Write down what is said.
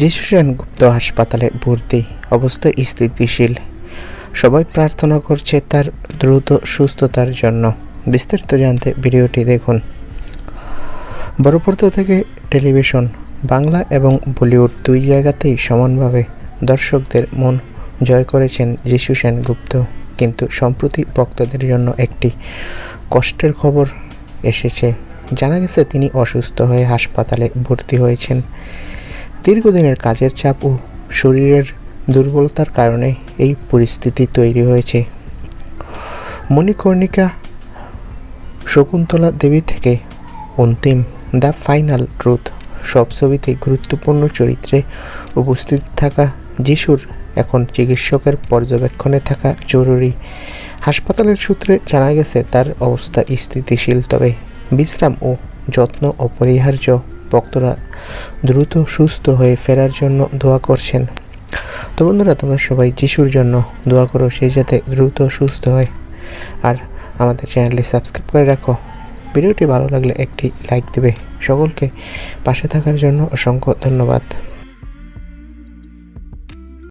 যিশু সেনগুপ্ত হাসপাতালে ভর্তি অবস্থা স্থিতিশীল। সবাই প্রার্থনা করছে তার দ্রুত সুস্থতার জন্য। বিস্তারিত জানতে ভিডিওটি দেখুন। বড় পর্দা থেকে টেলিভিশন, বাংলা এবং বলিউড দুই জায়গাতেই সমানভাবে দর্শকদের মন জয় করেছেন যিশু সেনগুপ্ত কিন্তু সম্প্রতি ভক্তদের জন্য একটি কষ্টের খবর এসেছে। জানা গেছে, তিনি অসুস্থ হয়ে হাসপাতালে ভর্তি হয়েছেন। দীর্ঘদিনের কাজের চাপ ও শরীরের দুর্বলতার কারণে এই পরিস্থিতি তৈরি হয়েছে। মণিকর্ণিকা শকুন্তলা দেবী থেকে অন্তিম দ্য ফাইনাল ট্রুথ সব ছবিতে গুরুত্বপূর্ণ চরিত্রে উপস্থিত থাকা যিশুর এখন চিকিৎসকের পর্যবেক্ষণে থাকা জরুরি। হাসপাতালের সূত্রে জানা গেছে, তার অবস্থা স্থিতিশীল, তবে বিশ্রাম ও যত্ন অপরিহার্য। ভক্তরা দ্রুত সুস্থ হয়ে ফেরার জন্য দোয়া করছেন। তো বন্ধুরা, তোমরা সবাই যিশুর জন্য দোয়া করো সেই যাতে দ্রুত সুস্থ হয়। আর আমাদের চ্যানেলটি সাবস্ক্রাইব করে রাখো। ভিডিওটি ভালো লাগলে একটি লাইক দেবে। সকলকে পাশে থাকার জন্য অসংখ্য ধন্যবাদ।